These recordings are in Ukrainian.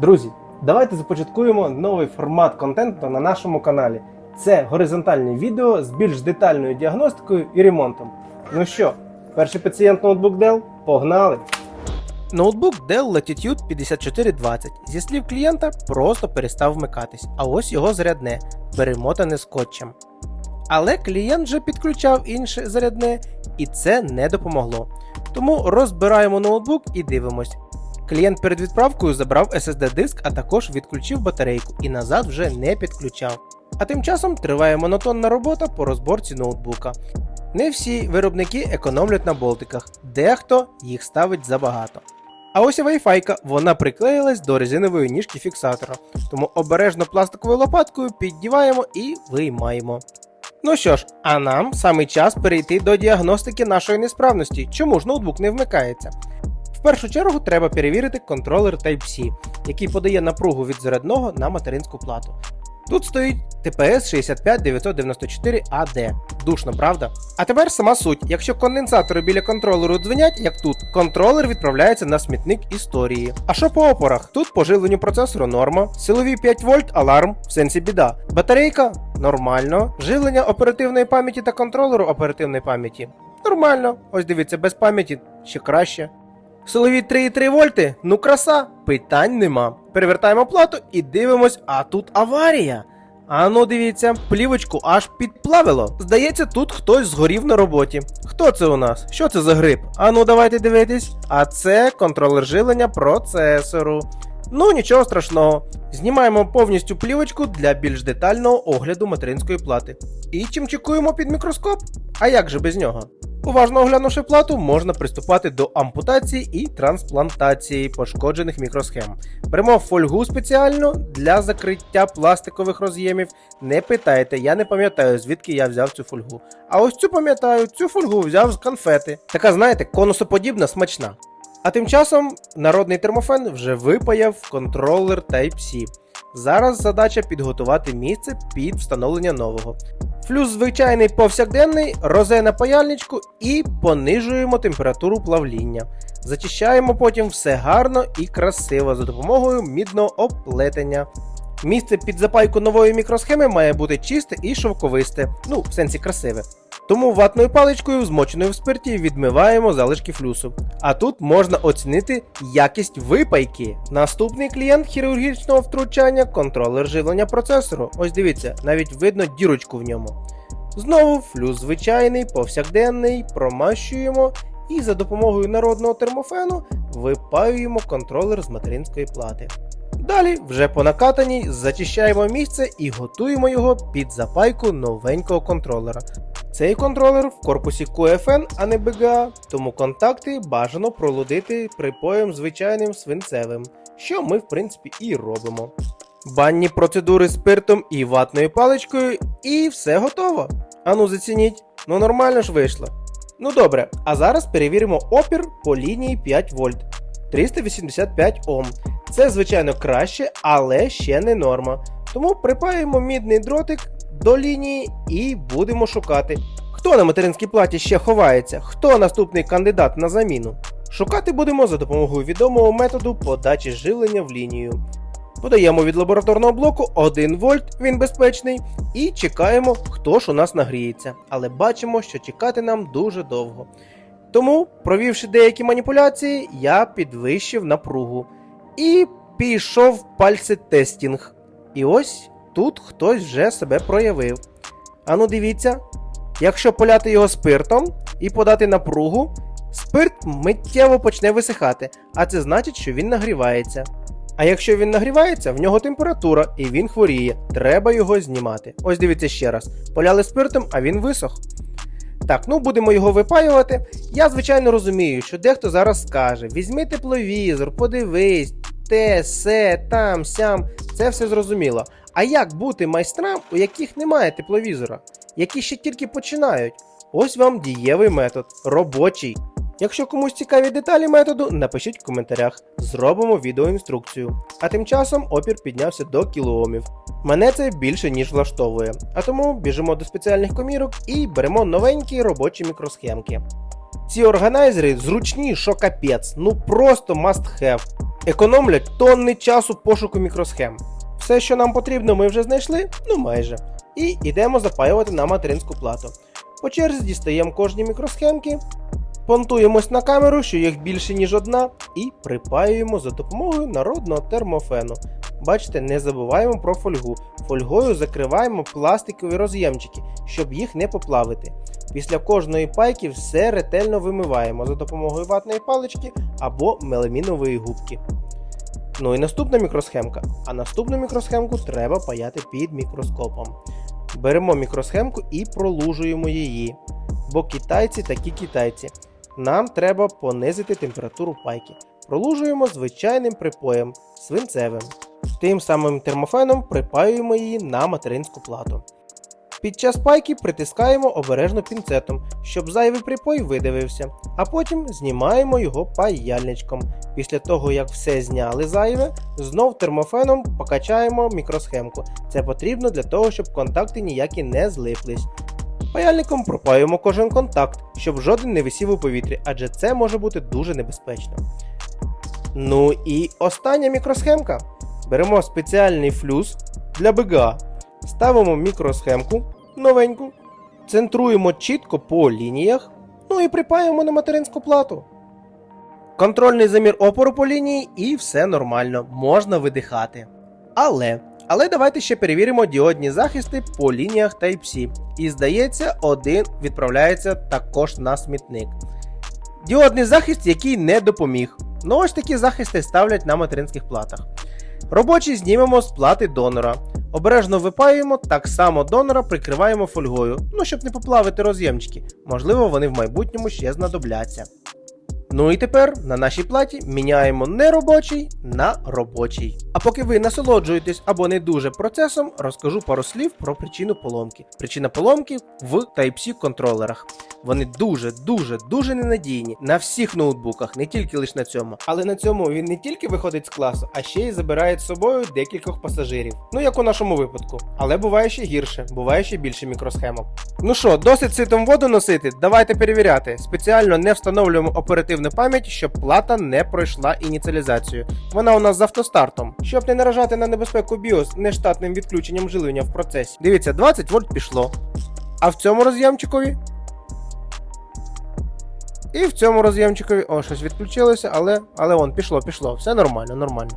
Друзі, давайте започаткуємо новий формат контенту на нашому каналі. Це горизонтальні відео з більш детальною діагностикою і ремонтом. Ну що, перший пацієнт ноутбук Dell? Погнали! Ноутбук Dell Latitude 5420 зі слів клієнта просто перестав вмикатись, а ось його зарядне, перемотане скотчем. Але клієнт вже підключав інше зарядне, і це не допомогло. Тому розбираємо ноутбук і дивимось. Клієнт перед відправкою забрав SSD диск, а також відключив батарейку і назад вже не підключав. А тим часом триває монотонна робота по розборці ноутбука. Не всі виробники економлять на болтиках, дехто їх ставить забагато. А ось і Wi-Fi, вона приклеїлась до резинової ніжки фіксатора, тому обережно пластиковою лопаткою піддіваємо і виймаємо. Ну що ж, а нам саме час перейти до діагностики нашої несправності, чому ж ноутбук не вмикається. Першу чергу треба перевірити контролер Type-C, який подає напругу від зарядного на материнську плату. Тут стоїть TPS 65994AD. Душно, правда? А тепер сама суть. Якщо конденсатори біля контролеру дзвенять, як тут, контролер відправляється на смітник історії. А що по опорах? Тут по живленню процесору норма, силові 5 вольт аларм, в сенсі біда. Батарейка нормально. Живлення оперативної пам'яті та контролеру оперативної пам'яті нормально. Ось дивіться, без пам'яті ще краще. Силові 3,3 вольти? Ну краса, питань нема. Перевертаємо плату і дивимось, а тут аварія. А ну дивіться, плівочку аж підплавило. Здається, тут хтось згорів на роботі. Хто це у нас? Що це за гриб? А ну давайте дивитись. А це контролер живлення процесору. Ну нічого страшного. Знімаємо повністю плівочку для більш детального огляду материнської плати. І чимчикуємо під мікроскоп. А як же без нього? Уважно оглянувши плату, можна приступати до ампутації і трансплантації пошкоджених мікросхем. Беремо фольгу спеціально для закриття пластикових роз'ємів. Не питайте, я не пам'ятаю, звідки я взяв цю фольгу. А ось цю пам'ятаю, цю фольгу взяв з конфети. Така, знаєте, конусоподібна, смачна. А тим часом народний термофен вже випаяв контролер Type-C. Зараз задача підготувати місце під встановлення нового. Флюс звичайний повсякденний, розе на паяльничку і понижуємо температуру плавління. Зачищаємо потім все гарно і красиво за допомогою мідного оплетення. Місце під запайку нової мікросхеми має бути чисте і шовковисте, ну, в сенсі красиве. Тому ватною паличкою, змоченою в спирті, відмиваємо залишки флюсу. А тут можна оцінити якість випайки. Наступний клієнт хірургічного втручання контролер живлення процесору. Ось дивіться, навіть видно дірочку в ньому. Знову флюс звичайний, повсякденний, промащуємо і за допомогою народного термофену випаюємо контролер з материнської плати. Далі, вже по накатаній, зачищаємо місце і готуємо його під запайку новенького контролера. Цей контролер в корпусі QFN, а не BGA, тому контакти бажано пролудити припоєм звичайним свинцевим, що ми в принципі і робимо. Банні процедури спиртом і ватною паличкою, і все готово. Ану зацініть, ну нормально ж вийшло. Ну добре, а зараз перевіримо опір по лінії 5 вольт 385 Ом. Це, звичайно, краще, але ще не норма. Тому припаємо мідний дротик до лінії і будемо шукати. Хто на материнській платі ще ховається, хто наступний кандидат на заміну. Шукати будемо за допомогою відомого методу подачі живлення в лінію. Подаємо від лабораторного блоку 1 вольт, він безпечний, і чекаємо, хто ж у нас нагріється. Але бачимо, що чекати нам дуже довго. Тому, провівши деякі маніпуляції, я підвищив напругу і пішов пальці тестінг. І ось тут хтось вже себе проявив. Ану, дивіться, якщо поляти його спиртом і подати напругу, спирт миттєво почне висихати, а це значить, що він нагрівається. А якщо він нагрівається, в нього температура і він хворіє. Треба його знімати. Ось дивіться ще раз. Поляли спиртом, а він висох. Так, ну будемо його випаювати. Я, звичайно, розумію, що дехто зараз скаже: візьми тепловізор, подивись, те, се, там, сям, це все зрозуміло. А як бути майстрам, у яких немає тепловізора, які ще тільки починають? Ось вам дієвий метод, робочий. Якщо комусь цікаві деталі методу, напишіть в коментарях, зробимо відеоінструкцію. А тим часом опір піднявся до кілоомів. Мене це більше ніж влаштовує, а тому біжимо до спеціальних комірок і беремо новенькі робочі мікросхемки. Ці органайзери зручні, що капець, ну просто must have. Економлять тонни часу пошуку мікросхем. Все, що нам потрібно, ми вже знайшли, ну майже. І йдемо запаювати на материнську плату. По черзі дістаємо кожні мікросхемки, понтуємось на камеру, що їх більше ніж одна, і припаюємо за допомогою народного термофену. Бачите, не забуваємо про фольгу. Фольгою закриваємо пластикові роз'ємчики, щоб їх не поплавити. Після кожної пайки все ретельно вимиваємо за допомогою ватної палички або меламінової губки. Ну і наступна мікросхемка. А наступну мікросхемку треба паяти під мікроскопом. Беремо мікросхемку і пролужуємо її. Бо китайці такі китайці. Нам треба понизити температуру пайки. Пролужуємо звичайним припоєм свинцевим. Тим самим термофеном припаюємо її на материнську плату. Під час пайки притискаємо обережно пінцетом, щоб зайвий припой видавився, а потім знімаємо його паяльничком. Після того, як все зняли зайве, знов термофеном покачаємо мікросхемку. Це потрібно для того, щоб контакти ніякі не злиплись. Паяльником пропаюємо кожен контакт, щоб жоден не висів у повітрі, адже це може бути дуже небезпечно. Ну і остання мікросхемка. Беремо спеціальний флюс для БГА, ставимо мікросхемку новеньку, центруємо чітко по лініях, ну і припаємо на материнську плату. Контрольний замір опору по лінії і все нормально, можна видихати. Але, але давайте ще перевіримо діодні захисти по лініях Type-C. І здається, один відправляється також на смітник. Діодний захист, який не допоміг. Ну ось такі захисти ставлять на материнських платах. Робочий знімемо з плати донора. Обережно випаюємо, так само донора прикриваємо фольгою, ну щоб не поплавити роз'ємчики. Можливо, вони в майбутньому ще знадобляться. Ну і тепер на нашій платі міняємо неробочий на робочий. А поки ви насолоджуєтесь або не дуже процесом, розкажу пару слів про причину поломки. Причина поломки в Type-C контролерах. Вони дуже, дуже, дуже ненадійні на всіх ноутбуках, не тільки лише на цьому. Але на цьому він не тільки виходить з класу, а ще й забирає з собою декількох пасажирів. Ну як у нашому випадку. Але буває ще гірше, буває ще більше мікросхемок. Ну що, досить ситом воду носити? Давайте перевіряти. Спеціально не встановлюємо оперативну пам'ять, щоб плата не пройшла ініціалізацію. Вона у нас з автостартом. Щоб не наражати на небезпеку BIOS нештатним відключенням живлення в процесі. Дивіться, 20 вольт пішло. А в цьому роз'ємчикові і в цьому роз'ємчикові, о, щось відключилося, але але вон, пішло, пішло, все нормально, нормально.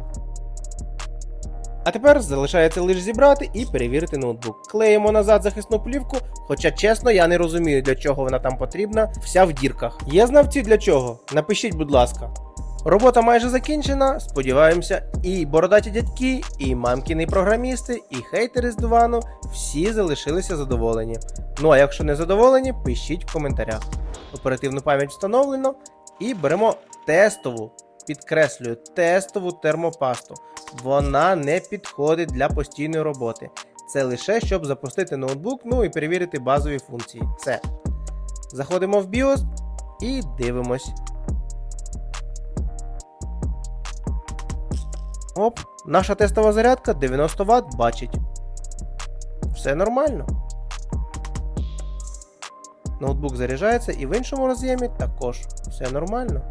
А тепер залишається лише зібрати і перевірити ноутбук. Клеїмо назад захисну плівку, хоча чесно, я не розумію, для чого вона там потрібна, вся в дірках. Є знавці для чого? Напишіть, будь ласка. Робота майже закінчена, сподіваємося, і бородаті дядьки, і мамкіни програмісти, і хейтери з дивану всі залишилися задоволені. Ну а якщо не задоволені, пишіть в коментарях. Оперативну пам'ять встановлено і беремо тестову, підкреслюю, тестову термопасту. Вона не підходить для постійної роботи. Це лише щоб запустити ноутбук, ну і перевірити базові функції. Все. Заходимо в BIOS і дивимось. Оп, наша тестова зарядка 90 Вт бачить. Все нормально. Ноутбук заряджається і в іншому роз'ємі також все нормально.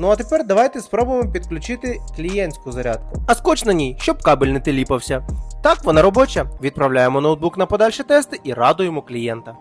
Ну а тепер давайте спробуємо підключити клієнтську зарядку. А скотч на ній, щоб кабель не теліпався. Так, вона робоча. Відправляємо ноутбук на подальші тести і радуємо клієнта.